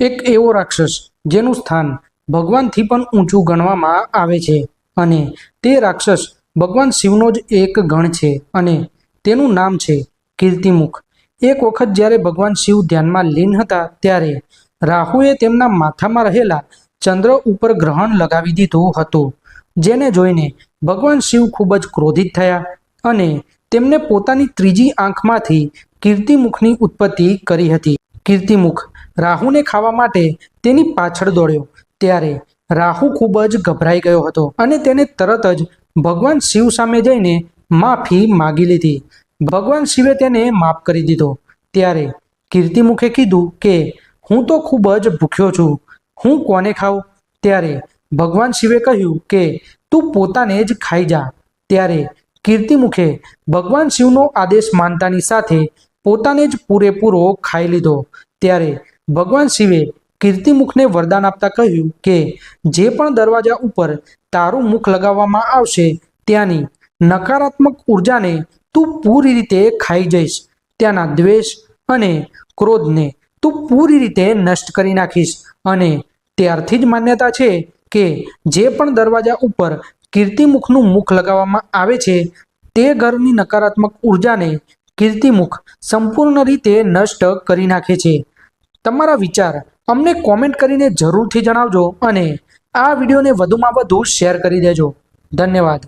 એક એવો રાક્ષસ જેનું સ્થાન ભગવાનથી પણ ઊંચું ગણવામાં આવે છે અને તે રાક્ષસ ભગવાન શિવનો જ એક ગણ છે અને તેનું નામ છે કીર્તિમુખ. એક વખત જ્યારે ભગવાન શિવ ધ્યાનમાં લીન હતા ત્યારે રાહુએ તેમના માથામાં રહેલા ચંદ્ર ઉપર ગ્રહણ લગાવી દીધું હતું, જેને જોઈને ભગવાન શિવ ખૂબ જ ક્રોધિત થયા અને તેમને પોતાની ત્રીજી આંખમાંથી કીર્તિમુખની ઉત્પત્તિ કરી હતી. કીર્તિમુખ રાહુને ખાવા માટે તેની પાછળ દોડ્યો. ત્યારે રાહુ ખૂબ જ ગભરાઈ ગયો હતો અને તેને તરત જ ભગવાન શિવ સામે જઈને માફી માગી લીધી. ભગવાન શિવે તેને માફ કરી દીધો. ત્યારે કીર્તિમુખે કીધું કે, હું તો ખૂબ જ ભૂખ્યો છું. હું કોને ખાઉં? ત્યારે ભગવાન શિવે કહ્યું કે, તું પોતાને જ ખાઈ જા. ત્યારે કીર્તિમુખે ભગવાન શિવનો આદેશ માનતાની સાથે પોતાને જ પૂરેપૂરો ખાઈ લીધો. ત્યારે ભગવાન શિવે કીર્તિમુખને વરદાન આપતા કહ્યું કે, જે પણ દરવાજા ઉપર તારું મુખ લગાવવામાં આવશે, ત્યાંની નકારાત્મક ઉર્જાને તું પૂરી રીતે ખાઈ જઈશ. ત્યાંના દ્વેષ અને ક્રોધને તું પૂરી રીતે નષ્ટ કરી નાખીશ. અને ત્યારથી જ માન્યતા છે કે, જે પણ દરવાજા ઉપર કીર્તિમુખનું મુખ લગાવવામાં આવે છે, તે ઘરની નકારાત્મક ઉર્જાને કીર્તિમુખ સંપૂર્ણ રીતે નષ્ટ કરી નાખે છે. તમારા વિચાર અમને કોમેન્ટ કરીને જરૂરથી જણાવજો અને આ વિડીયોને વધુમાં વધુ શેર કરી દેજો. ધન્યવાદ.